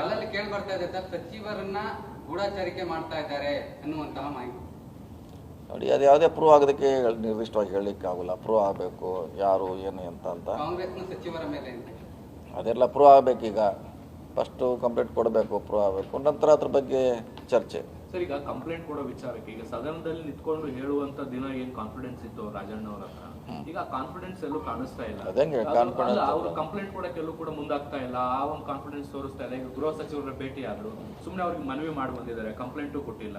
ಅಲ್ಲಲ್ಲಿ ಕೇಳಿ ಬರ್ತಾ ಇದೆ ಸರ್ ಸಚಿವರನ್ನ ಗೂಢಾಚಾರಿಕೆ ಮಾಡ್ತಾ ಇದ್ದಾರೆ ಅನ್ನುವಂತಹ ಮಾಹಿತಿ. ನೋಡಿ ಅದು ಯಾವುದೇ ಪ್ರೂವ್ ಆಗೋದಕ್ಕೆ ನಿರ್ದಿಷ್ಟವಾಗಿ ಹೇಳಲಿಕ್ಕೆ ಆಗಲ್ಲ. ಪ್ರೂವ್ ಆಗಬೇಕು ಯಾರು ಏನು ಅಂತ ಅಂತ. ಕಾಂಗ್ರೆಸ್ನ ಸಚಿವರ ಮೇಲೆ ಅದೆಲ್ಲ ಪ್ರೂವ್ ಆಗಬೇಕೀಗ. ಫಸ್ಟು ಕಂಪ್ಲೇಂಟ್ ಕೊಡಬೇಕು ಪ್ರೂವ್ ಆಗಬೇಕು. ನಂತರ ಅದ್ರ ಬಗ್ಗೆ ಚರ್ಚೆ. ಸರ್ ಈಗ ಕಂಪ್ಲೇಂಟ್ ಕೊಡೋ ವಿಚಾರಕ್ಕೆ ಈಗ ಸದನದಲ್ಲಿ ನಿಂತ್ಕೊಂಡು ಹೇಳುವಂತ ದಿನ ಏನ್ ಕಾನ್ಫಿಡೆನ್ಸ್ ಇತ್ತು ರಾಜಣ್ಣ ಅವ್ರ ಹತ್ರ? ಈಗ ಕಾನ್ಫಿಡೆನ್ಸ್ ಎಲ್ಲೂ ಕಾಣಿಸ್ತಾ ಇಲ್ಲ. ಅವರು ಕಂಪ್ಲೇಂಟ್ ಕೊಡಕ್ಕೆ ಎಲ್ಲೂ ಕೂಡ ಮುಂದಾಗ್ತಾ ಇಲ್ಲ. ಆ ಒಂದು ಕಾನ್ಫಿಡೆನ್ಸ್ ತೋರಿಸ್ತಾ ಇಲ್ಲ. ಈಗ ಗೃಹ ಸಚಿವರ ಭೇಟಿ ಆದ್ರು ಸುಮ್ಮನೆ ಅವ್ರಿಗೆ ಮನವಿ ಮಾಡಿ ಬಂದಿದ್ದಾರೆ. ಕಂಪ್ಲೇಂಟು ಕೊಟ್ಟಿಲ್ಲ.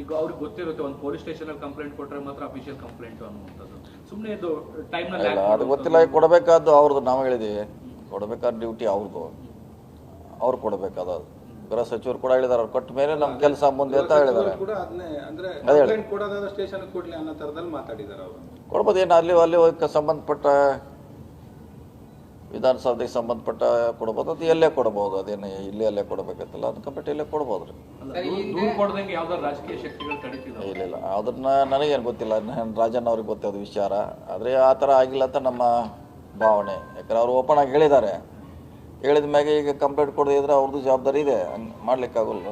ಈಗ ಅವ್ರಿಗೆ ಗೊತ್ತಿರುತ್ತೆ ಒಂದು ಪೊಲೀಸ್ ಸ್ಟೇಷನ್ ಅಲ್ಲಿ ಕಂಪ್ಲೇಂಟ್ ಕೊಟ್ಟರೆ ಮಾತ್ರ ಅಫಿಷಿಯಲ್ ಕಂಪ್ಲೇಂಟ್ ಅನ್ನುವಂಥದ್ದು. ಸುಮ್ನೆ ಇದು ಟೈಮ್ನಲ್ಲಿ ಗೊತ್ತಿಲ್ಲ ಈಗ ಕೊಡಬೇಕಾದ್ದು ಅವ್ರದ್ದು ನಾವು ಹೇಳಿದೀವಿ. ಕೊಡಬೇಕಾದ ಡ್ಯೂಟಿ ಅವ್ರದ್ದು ಅವ್ರು ಕೊಡಬೇಕಾದ ಗೃಹ ಸಚಿವರು ಕೂಡ ಹೇಳಿದಾರೆ ಅವ್ರು ಕೊಟ್ಟ ಮೇಲೆ ನಮ್ಮ ಕೆಲಸ ಮುಂದೆ ಅಂತ ಹೇಳಿದ್ದಾರೆ. ಕೂಡ ಅದನ್ನೇ ಅಂದ್ರೆ ಅದೇ ಹೇಳಿ. ಕಂಪ್ಲೇಂಟ್ ಕೊಡೋದಾದ್ರೆ ಸ್ಟೇಷನ್ ಕೊಡ್ಲಿ ಅನ್ನೋ ತರದಲ್ಲಿ ಮಾತಾಡಿದ್ದಾರೆ ಅವರು. ಕೊಡ್ಬೋದು. ಏನು ಅಲ್ಲಿ ಅಲ್ಲಿ ಸಂಬಂಧಪಟ್ಟ ವಿಧಾನಸೌಧಕ್ಕೆ ಸಂಬಂಧಪಟ್ಟ ಕೊಡ್ಬೋದು. ಅದು ಎಲ್ಲೇ ಕೊಡ್ಬೋದು. ಅದೇನು ಇಲ್ಲಿ ಅಲ್ಲೇ ಕೊಡಬೇಕಂತಲ್ಲ. ಅದು ಕಂಪ್ಲೀಟ್ ಇಲ್ಲೇ ಕೊಡ್ಬೋದು. ರೀ ಇಲ್ಲ ಇಲ್ಲ ಅದನ್ನ ನನಗೇನು ಗೊತ್ತಿಲ್ಲ. ನಾನು ರಾಜಣ್ಣ ಅವ್ರಿಗೆ ಗೊತ್ತಿರೋದು ವಿಚಾರ. ಆದರೆ ಆ ಥರ ಆಗಿಲ್ಲ ಅಂತ ನಮ್ಮ ಭಾವನೆ. ಯಾಕಂದ್ರೆ ಅವರು ಓಪನ್ ಆಗಿ ಹೇಳಿದ್ದಾರೆ. ಹೇಳಿದ ಮ್ಯಾಗೆ ಈಗ ಕಂಪ್ಲೇಂಟ್ ಕೊಡದೇ ಇದ್ರೆ ಅವ್ರದ್ದು ಜವಾಬ್ದಾರಿ ಇದೆ. ಹಂಗೆ ಮಾಡ್ಲಿಕ್ಕಾಗಲ್ಲ.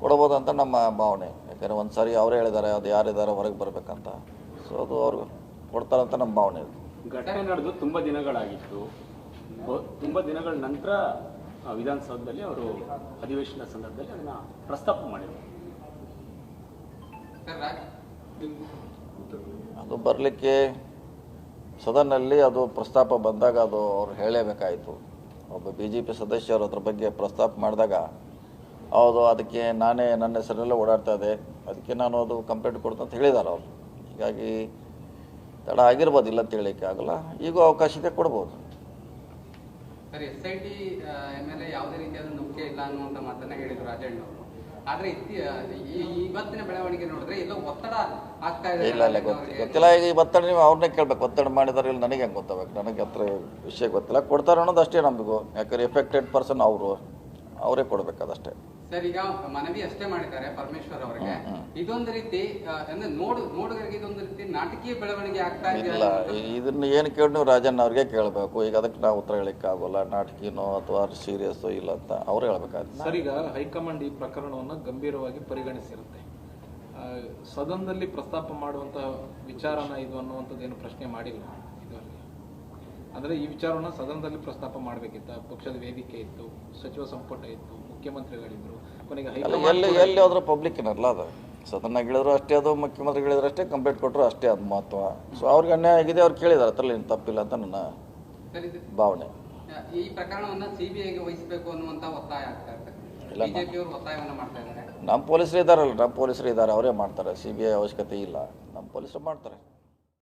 ಕೊಡ್ಬೋದಂತ ಅಂತ ನಮ್ಮ ಭಾವನೆ. ಯಾಕಂದರೆ ಒಂದು ಸಾರಿ ಅವರೇ ಹೇಳಿದ್ದಾರೆ ಅದು ಯಾರಿದ್ದಾರೆ ಹೊರಗೆ ಬರಬೇಕಂತ. ಸೊ ಅದು ಅವ್ರಿಗೆ ಕೊಡ್ತಾರಂತ ನಮ್ಮ ಭಾವನೆ ಇದೆ ಘಟನೆ ನಡೆದು ತುಂಬ ದಿನಗಳಾಗಿತ್ತು. ತುಂಬ ದಿನಗಳ ನಂತರ ಆ, ವಿಧಾನಸೌಧದಲ್ಲಿ ಅವರು ಅಧಿವೇಶನ ಸಂದರ್ಭದಲ್ಲಿ ಅದನ್ನ ಪ್ರಸ್ತಾಪ ಮಾಡಿದರು. ಅದು ಬರಲಿಕ್ಕೆ ಸದನ್ನಲ್ಲಿ ಅದು ಪ್ರಸ್ತಾಪ ಬಂದಾಗ ಅದು ಅವ್ರು ಹೇಳಲೇಬೇಕಾಯಿತು ಒಬ್ಬ ಬಿ ಜೆ ಪಿ ಸದಸ್ಯರು ಅದ್ರ ಬಗ್ಗೆ ಪ್ರಸ್ತಾಪ ಮಾಡಿದಾಗ ಅದು ಅದಕ್ಕೆ ನಾನೇ ನನ್ನ ಹೆಸರಲ್ಲೇ ಓಡಾಡ್ತಾ ಇದೆ ಅದಕ್ಕೆ ನಾನು ಅದು ಕಂಪ್ಲೇಂಟ್ ಕೊಡ್ತು ಅಂತ ಹೇಳಿದ್ದಾರೆ ಅವರು. ಹೀಗಾಗಿ ತಡ ಆಗಿರ್ಬೋದು ಇಲ್ಲ ಅಂತ ಹೇಳಲಿಕ್ಕೆ ಆಗಲ್ಲ. ಈಗೂ ಅವಕಾಶ ಇದೆ, ಕೊಡ್ಬೋದು. ಯಾವುದೇ ರೀತಿಯಾದ ನಂಬಿಕೆ ಇಲ್ಲ ಅನ್ನುವಂತ ಮಾತನ್ನ ಹೇಳಿದ್ರು ರಾಜಣ್ಣ ಆದ್ರೆ ಈ- ಇವತ್ತಿನ ಬೆಳವಣಿಗೆ ನೋಡಿದ್ರೆ ಎಲ್ಲೋ ಒತ್ತಡ ಆಗ್ತಾ ಇದೆ ಇಲ್ಲ ಇಲ್ಲ ಗೊತ್ತಿಲ್ಲ ಗೊತ್ತಿಲ್ಲ ಈಗ ಈ ಒತ್ತಡ ನೀವು ಅವ್ರನ್ನೇ ಕೇಳ್ಬೇಕು. ಒತ್ತಡ ಮಾಡಿದಾರೆ ಇಲ್ಲ ನನಗೆ ಹೆಂಗೆ ಗೊತ್ತಾಗಬೇಕು? ನನಗೆ ಹತ್ರ ವಿಷಯ ಗೊತ್ತಿಲ್ಲ. ಕೊಡ್ತಾರೆ ಅನ್ನೋದು ಅಷ್ಟೇ ನಮಗೂ. ಯಾಕಂದ್ರೆ ಎಫೆಕ್ಟೆಡ್ ಪರ್ಸನ್ ಅವರು. ಅವರೇ ಕೊಡಬೇಕದಷ್ಟೇ ಸರ್ ಈಗ ಮನವಿ ಅಷ್ಟೇ ಮಾಡಿದ್ದಾರೆ ಪರಮೇಶ್ವರ್ ಅವರಿಗೆ. ಇದೊಂದು ರೀತಿ ಅಂದ್ರೆ ನೋಡು ನೋಡುಗರಿಗೆ ಇದೊಂದು ರೀತಿ ನಾಟಕೀಯ ಬೆಳವಣಿಗೆ ಆಗ್ತಾ ಇಲ್ಲ ಇದನ್ನ ಏನು ಕೇಳಿ ನೀವು ರಾಜಣ್ಣ ಅವ್ರಿಗೆ ಕೇಳಬೇಕು. ಈಗ ಅದಕ್ಕೆ ನಾವು ಉತ್ತರ ಹೇಳಕ್ಕೆ ಆಗೋಲ್ಲ ನಾಟಕಿನೋ ಅಥವಾ ಸೀರಿಯಸ್ ಇಲ್ಲ ಅಂತ ಅವ್ರು ಹೇಳ್ಬೇಕಾಗುತ್ತೆ ಸರ್ ಈಗ ಹೈಕಮಾಂಡ್ ಈ ಪ್ರಕರಣವನ್ನ ಗಂಭೀರವಾಗಿ ಪರಿಗಣಿಸಿರುತ್ತೆ. ಆ, ಸದನದಲ್ಲಿ ಪ್ರಸ್ತಾಪ ಮಾಡುವಂತಹ ವಿಚಾರನ ಇದು ಅನ್ನುವಂಥದ್ದು ಏನು ಪ್ರಶ್ನೆ ಮಾಡಿಲ್ಲ. ಅಂದರೆ ಈ ವಿಚಾರವನ್ನು ಸದನದಲ್ಲಿ ಪ್ರಸ್ತಾಪ ಮಾಡಬೇಕಿತ್ತು. ಪಕ್ಷದ ವೇದಿಕೆ ಇತ್ತು ಸಚಿವ ಸಂಪುಟ ಇತ್ತು ಮುಖ್ಯಮಂತ್ರಿಗಳಿದ್ರು ಕೊನೆಗೆ ಎಲ್ಲಿ ಎಲ್ಲಿ ಪಬ್ಲಿಕ್ ಏನಲ್ಲ ಅದು. ಸದನ ಹೇಳಿದ್ರು ಅಷ್ಟೇ ಅದು ಮುಖ್ಯಮಂತ್ರಿ ಗೆಳಿದ್ರು ಅಷ್ಟೇ ಕಂಪ್ಲೇಂಟ್ ಕೊಟ್ಟರು ಅಷ್ಟೇ ಅದು ಮಹತ್ವ. ಸೊ ಅವ್ರಿಗೆ ಅನ್ಯಾಯ ಆಗಿದೆ ಅವ್ರು ಕೇಳಿದಾರೆ ಅದರಲ್ಲಿ ಏನು ತಪ್ಪಿಲ್ಲ ಅಂತ ನನ್ನ ಭಾವನೆ. ಈ ಪ್ರಕರಣವನ್ನ ಸಿಬಿಐಗೆ ವಹಿಸಬೇಕು ಅನ್ನುವಂಥ ಒತ್ತಾಯ ಆಗ್ತಾ ಇಲ್ಲ, ಅವರು ಒತ್ತಾಯವನ್ನ ಮಾಡ್ತಾ ಇದ್ದಾರೆ. ನಮ್ಮ ಪೊಲೀಸರು ಇದ್ದಾರಲ್ಲ ನಮ್ಮ ಪೊಲೀಸರು ಇದ್ದಾರೆ ಅವರೇ ಮಾಡ್ತಾರೆ. ಸಿ ಬಿ ಐ ಅವಶ್ಯಕತೆ ಇಲ್ಲ. ನಮ್ಮ ಪೊಲೀಸರು ಮಾಡ್ತಾರೆ.